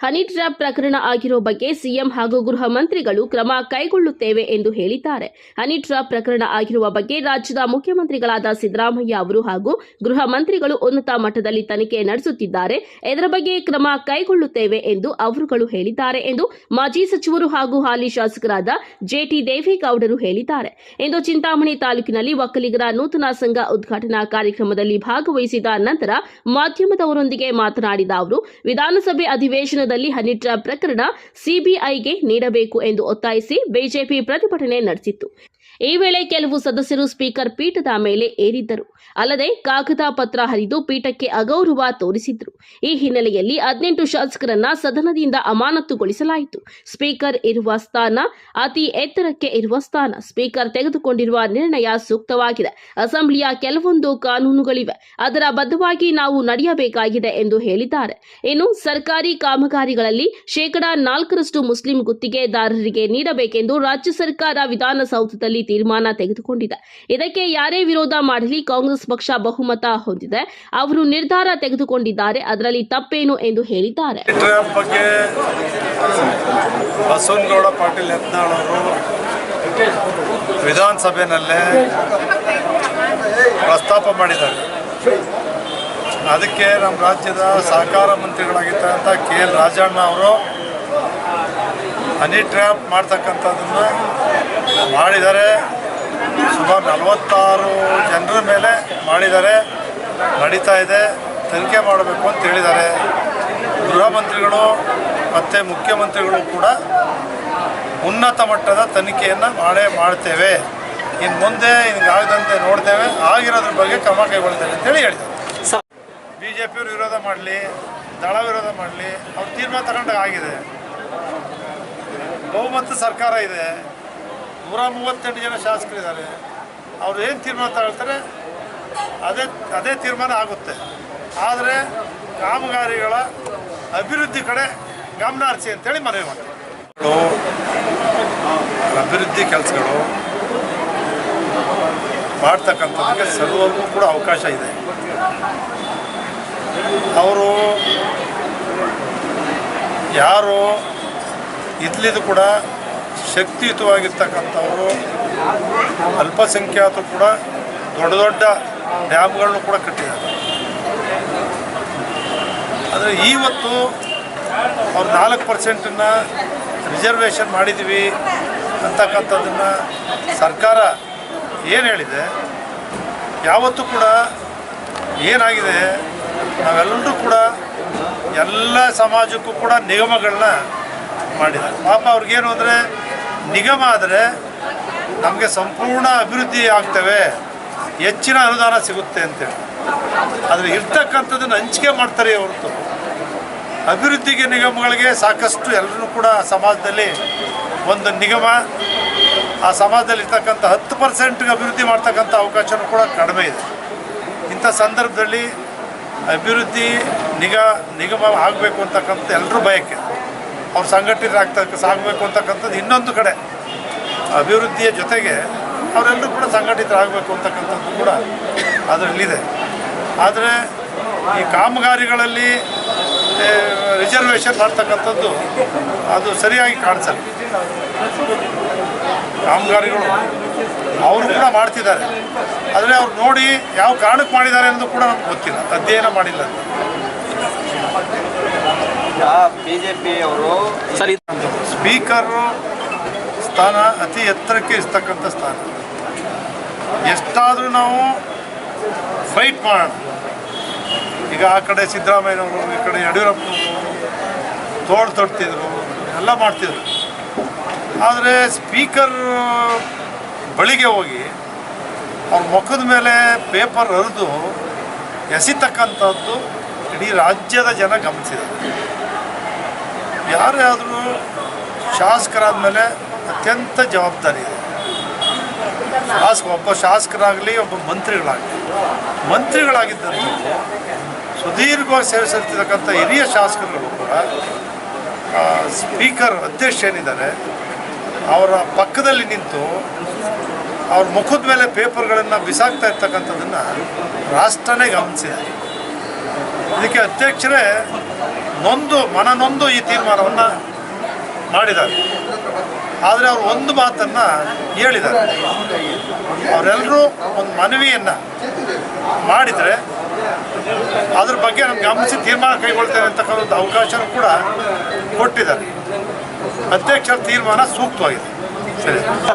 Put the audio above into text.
Honey trap ಪ್ರಕರಣ ಆಗಿರೋ ಬಗ್ಗೆ ಸಿಎಂ ಹಾಗೂ ಗೃಹ ಮಂತ್ರಿಗಳು ಕ್ರಮ ಕೈಗೊಳ್ಳುತ್ತೇವೆ ಎಂದು ಹೇಳಿದ್ದಾರೆ. ಹನಿ ಟ್ರ್ಯಾಪ್ ಪ್ರಕರಣ ಆಗಿರುವ ಬಗ್ಗೆ ರಾಜ್ಯದ ಮುಖ್ಯಮಂತ್ರಿಗಳಾದ ಸಿದ್ದರಾಮಯ್ಯ ಅವರು ಹಾಗೂ ಗೃಹ ಮಂತ್ರಿಗಳು ಉನ್ನತ ಮಟ್ಟದಲ್ಲಿ ತನಿಖೆ ನಡೆಸುತ್ತಿದ್ದಾರೆ. ಇದರ ಬಗ್ಗೆ ಕ್ರಮ ಕೈಗೊಳ್ಳುತ್ತೇವೆ ಎಂದು ಅವರುಗಳು ಹೇಳಿದ್ದಾರೆ ಎಂದು ಮಾಜಿ ಸಚಿವರು ಹಾಗೂ ಹಾಲಿ ಶಾಸಕರಾದ ಜೆಟಿ ದೇವೇಗೌಡರು ಹೇಳಿದ್ದಾರೆ. ಇಂದು ಚಿಂತಾಮಣಿ ತಾಲೂಕಿನಲ್ಲಿ ಒಕ್ಕಲಿಗರ ನೂತನ ಸಂಘ ಉದ್ಘಾಟನಾ ಕಾರ್ಯಕ್ರಮದಲ್ಲಿ ಭಾಗವಹಿಸಿದ ನಂತರ ಮಾಧ್ಯಮದವರೊಂದಿಗೆ ಮಾತನಾಡಿದ ಅವರು, ವಿಧಾನಸಭೆ ಅಧಿವೇಶನದಲ್ಲಿ ಹನಿ ಪ್ರಕರಣ ಸಿಬಿಐಗೆ ನೀಡಬೇಕು ಎಂದು ಒತ್ತಾಯಿಸಿ ಬಿಜೆಪಿ ಪ್ರತಿಭಟನೆ ನಡೆಸಿತ್ತು. ಈ ವೇಳೆ ಕೆಲವು ಸದಸ್ಯರು ಸ್ಪೀಕರ್ ಪೀಠದ ಮೇಲೆ ಏರಿದ್ದರು. ಅಲ್ಲದೆ ಕಾಗದ ಪತ್ರ ಹರಿದು ಪೀಠಕ್ಕೆ ಅಗೌರವ ತೋರಿಸಿದ್ರು. ಈ ಹಿನ್ನೆಲೆಯಲ್ಲಿ ಹದಿನೆಂಟು ಶಾಸಕರನ್ನ ಸದನದಿಂದ ಅಮಾನತುಗೊಳಿಸಲಾಯಿತು. ಸ್ಪೀಕರ್ ಇರುವ ಸ್ಥಾನ, ಅತಿ ಎತ್ತರಕ್ಕೆ ಇರುವ ಸ್ಥಾನ, ಸ್ಪೀಕರ್ ತೆಗೆದುಕೊಂಡಿರುವ ನಿರ್ಣಯ ಸೂಕ್ತವಾಗಿದೆ. ಅಸೆಂಬ್ಲಿಯ ಕೆಲವೊಂದು ಕಾನೂನುಗಳಿವೆ. ಅದರ ಬದ್ಧವಾಗಿ ನಾವು ನಡೆಯಬೇಕಾಗಿದೆ ಎಂದು ಹೇಳಿದ್ದಾರೆ. ಇನ್ನು ಸರ್ಕಾರಿ ಕಾಮಗಾರಿಗಳಲ್ಲಿ ಶೇಕಡಾ ನಾಲ್ಕರಷ್ಟು ಮುಸ್ಲಿಂ ಗುತ್ತಿಗೆದಾರರಿಗೆ ನೀಡಬೇಕೆಂದು ರಾಜ್ಯ ಸರ್ಕಾರ ವಿಧಾನಸೌಧದಲ್ಲಿ ತೀರ್ಮಾನ ತೆಗೆದುಕೊಂಡಿದೆ. ಇದಕ್ಕೆ ಯಾರೇ ವಿರೋಧ ಮಾಡಲಿ ಕಾಂಗ್ರೆಸ್ ಪಕ್ಷ ಬಹುಮತ ಹೊಂದಿದೆ. ಅವರು ನಿರ್ಧಾರ ತೆಗೆದುಕೊಂಡಿದ್ದಾರೆ. ಅದರಲ್ಲಿ ತಪ್ಪೇನು ಎಂದು ಹೇಳಿದ್ದಾರೆ. ವಿಧಾನಸಭೆಯಲ್ಲೇ ಪ್ರಸ್ತಾಪ ಮಾಡಿದ್ದಾರೆ. ಅದಕ್ಕೆ ನಮ್ಮ ರಾಜ್ಯದ ಸಹಕಾರ ಮಂತ್ರಿಗಳಾಗಿರ್ತಕ್ಕಂಥ ಕೆ ಎಲ್ ರಾಜಣ್ಣ ಅವರು ಹನಿ ಟ್ರ್ಯಾಪ್ ಮಾಡ್ತಕ್ಕಂಥದ್ದನ್ನು ಮಾಡಿದ್ದಾರೆ. ಸುಮಾರು ನಲವತ್ತಾರು ಜನರ ಮೇಲೆ ಮಾಡಿದ್ದಾರೆ. ನಡೀತಾ ಇದೆ. ತನಿಖೆ ಮಾಡಬೇಕು ಅಂತ ಹೇಳಿದ್ದಾರೆ. ಗೃಹ ಮಂತ್ರಿಗಳು ಮತ್ತು ಮುಖ್ಯಮಂತ್ರಿಗಳು ಕೂಡ ಉನ್ನತ ಮಟ್ಟದ ತನಿಖೆಯನ್ನು ಮಾಡೇ ಮಾಡ್ತೇವೆ. ಇನ್ನು ಮುಂದೆ ಹಿಂಗಾಗದಂತೆ ನೋಡ್ತೇವೆ. ಆಗಿರೋದ್ರ ಬಗ್ಗೆ ಕ್ರಮ ಕೈಗೊಳ್ತೇವೆ ಅಂತೇಳಿ ಹೇಳಿದ್ದಾರೆ ವಿರೋಧ ಮಾಡಲಿ, ದಳ ವಿರೋಧ ಮಾಡಲಿ, ಅವ್ರು ತೀರ್ಮಾನ ತಗೊಂಡಾಗ ಆಗಿದೆ. ಬಹುಮತ ಸರ್ಕಾರ ಇದೆ. ನೂರ ಮೂವತ್ತೆಂಟು ಜನ ಶಾಸಕರಿದ್ದಾರೆ. ಅವ್ರು ಏನು ತೀರ್ಮಾನ ತಗೊಳ್ತಾರೆ? ಅದೇ ಅದೇ ತೀರ್ಮಾನ ಆಗುತ್ತೆ. ಆದರೆ ಕಾಮಗಾರಿಗಳ ಅಭಿವೃದ್ಧಿ ಕಡೆ ಗಮನ ಹರಿಸಿ ಅಂತೇಳಿ ಮನವಿ ಮಾಡ್ತಾರೆ ಅಭಿವೃದ್ಧಿ ಕೆಲಸಗಳು ಮಾಡ್ತಕ್ಕಂಥದ್ದಕ್ಕೆ ಸರ್ವರಿಗೂ ಕೂಡ ಅವಕಾಶ ಇದೆ. ಅವರು ಯಾರು ಇದ್ಲಿದ್ದು ಕೂಡ ಶಕ್ತಿಯುತವಾಗಿರ್ತಕ್ಕಂಥವರು, ಅಲ್ಪಸಂಖ್ಯಾತರು ಕೂಡ ದೊಡ್ಡ ದೊಡ್ಡ ಡ್ಯಾಮ್ಗಳನ್ನು ಕೂಡ ಕಟ್ಟಿದ್ದಾರೆ. ಆದರೆ ಇವತ್ತು ಅವ್ರು ನಾಲ್ಕು ಪರ್ಸೆಂಟನ್ನು ರಿಸರ್ವೇಷನ್ ಮಾಡಿದ್ದೀವಿ ಅಂತಕ್ಕಂಥದ್ದನ್ನು ಸರ್ಕಾರ ಏನು ಹೇಳಿದೆ? ಯಾವತ್ತೂ ಕೂಡ ಏನಾಗಿದೆ? ನಾವೆಲ್ಲರೂ ಕೂಡ ಎಲ್ಲ ಸಮಾಜಕ್ಕೂ ಕೂಡ ನಿಗಮಗಳನ್ನ ಮಾಡಿದ್ದಾರೆ. ಪಾಪ ಅವ್ರಿಗೇನು ಅಂದರೆ ನಿಗಮ ಆದರೆ ನಮಗೆ ಸಂಪೂರ್ಣ ಅಭಿವೃದ್ಧಿ ಆಗ್ತವೆ, ಹೆಚ್ಚಿನ ಅನುದಾನ ಸಿಗುತ್ತೆ ಅಂತೇಳಿ. ಆದರೆ ಇರ್ತಕ್ಕಂಥದ್ದನ್ನು ಹಂಚಿಕೆ ಮಾಡ್ತಾರೆ ಹೊರತು. ಅಭಿವೃದ್ಧಿಗೆ ನಿಗಮಗಳಿಗೆ ಸಾಕಷ್ಟು ಎಲ್ಲರೂ ಕೂಡ ಸಮಾಜದಲ್ಲಿ ಒಂದು ನಿಗಮ, ಆ ಸಮಾಜದಲ್ಲಿ ಇರ್ತಕ್ಕಂಥ ಹತ್ತು ಪರ್ಸೆಂಟ್ಗೆ ಅಭಿವೃದ್ಧಿ ಮಾಡ್ತಕ್ಕಂಥ ಅವಕಾಶವೂ ಕೂಡ ಕಡಿಮೆ ಇದೆ. ಇಂಥ ಸಂದರ್ಭದಲ್ಲಿ ಅಭಿವೃದ್ಧಿ ನಿಗಾ ನಿಗಮ ಆಗಬೇಕು ಅಂತಕ್ಕಂಥ ಎಲ್ಲರೂ ಬಯಕೆ. ಅವ್ರು ಸಂಘಟಿತರಾಗ್ತಕ್ಕ ಸಾಗಬೇಕು ಅಂತಕ್ಕಂಥದ್ದು ಇನ್ನೊಂದು ಕಡೆ. ಅಭಿವೃದ್ಧಿಯ ಜೊತೆಗೆ ಅವರೆಲ್ಲರೂ ಕೂಡ ಸಂಘಟಿತರಾಗಬೇಕು ಅಂತಕ್ಕಂಥದ್ದು ಕೂಡ ಅದರಲ್ಲಿದೆ. ಆದರೆ ಈ ಕಾಮಗಾರಿಗಳಲ್ಲಿ ರಿಸರ್ವೇಷನ್ ಮಾಡ್ತಕ್ಕಂಥದ್ದು ಅದು ಸರಿಯಾಗಿ ಕಾಣಿಸಲ್ಲ. ಕಾಮಗಾರಿಗಳು ಅವರು ಕೂಡ ಮಾಡ್ತಿದ್ದಾರೆ. ಆದರೆ ಅವ್ರು ನೋಡಿ ಯಾವ ಕಾರಣಕ್ಕೆ ಮಾಡಿದ್ದಾರೆ ಅನ್ನೋದು ಕೂಡ ನಮ್ಗೆ ಗೊತ್ತಿಲ್ಲ. ಅಧ್ಯಯನ ಮಾಡಿಲ್ಲ. ಅಂತ. ಬಿಜೆಪಿ ಅವರು ಸರ್. ಸ್ಪೀಕರ್ ಸ್ಥಾನ ಅತಿ ಎತ್ತರಕ್ಕೆ ಇರ್ತಕ್ಕಂಥ ಸ್ಥಾನ. ಎಷ್ಟಾದರೂ ನಾವು ಫೈಟ್ ಮಾಡೋಣ. ಈಗ ಆ ಕಡೆ ಸಿದ್ದರಾಮಯ್ಯನವರು ಈ ಕಡೆ ಯಡಿಯೂರಪ್ಪನವರು ತೋಳು ತೊಡ್ತಿದ್ರು ಎಲ್ಲ ಮಾಡ್ತಿದ್ರು. ಆದರೆ ಸ್ಪೀಕರ್ ಬಳಿಗೆ ಹೋಗಿ ಅವ್ರ ಮುಖದ ಮೇಲೆ ಪೇಪರ್ ಹರಿದು ಎಸಿತಕ್ಕಂಥದ್ದು ಇಡೀ ರಾಜ್ಯದ ಜನ ಗಮನಿಸಿದ್ದಾರೆ ಯಾರೇ ಆದರೂ ಶಾಸಕರಾದ ಮೇಲೆ ಅತ್ಯಂತ ಜವಾಬ್ದಾರಿ ಇದೆ. ಶಾಸಕ ಒಬ್ಬ ಶಾಸಕರಾಗಲಿ, ಒಬ್ಬ ಮಂತ್ರಿಗಳಾಗಲಿ. ಮಂತ್ರಿಗಳಾಗಿದ್ದರು ಸುದೀರ್ಘವಾಗಿ ಸೇರಿಸಿರ್ತಕ್ಕಂಥ ಹಿರಿಯ ಶಾಸಕರುಗಳು ಕೂಡ ಸ್ಪೀಕರ್ ಅಧ್ಯಕ್ಷ ಏನಿದ್ದಾರೆ ಅವರ ಪಕ್ಕದಲ್ಲಿ ನಿಂತು ಅವ್ರ ಮುಖದ ಮೇಲೆ ಪೇಪರ್ಗಳನ್ನು ಬಿಸಾಕ್ತಾ ಇರ್ತಕ್ಕಂಥದ್ದನ್ನು ರಾಷ್ಟ್ರನೇ ಗಮನಿಸಿದೆ. ಇದಕ್ಕೆ ಅಧ್ಯಕ್ಷರೇ ನೊಂದು ಮನನೊಂದು ಈ ತೀರ್ಮಾನವನ್ನು ಮಾಡಿದ್ದಾರೆ. ಆದರೆ ಅವರು ಒಂದು ಮಾತನ್ನು ಹೇಳಿದ್ದಾರೆ. ಅವರೆಲ್ಲರೂ ಒಂದು ಮನವಿಯನ್ನು ಮಾಡಿದರೆ ಅದ್ರ ಬಗ್ಗೆ ನಮ್ಗೆ ಗಮನಿಸಿ ತೀರ್ಮಾನ ಕೈಗೊಳ್ತೇವೆ ಅಂತಕ್ಕಂಥ ಅವಕಾಶನೂ ಕೂಡ ಕೊಟ್ಟಿದ್ದಾರೆ. ಅಧ್ಯಕ್ಷರ ತೀರ್ಮಾನ ಸೂಕ್ತವಾಗಿದೆ. ಸರಿ.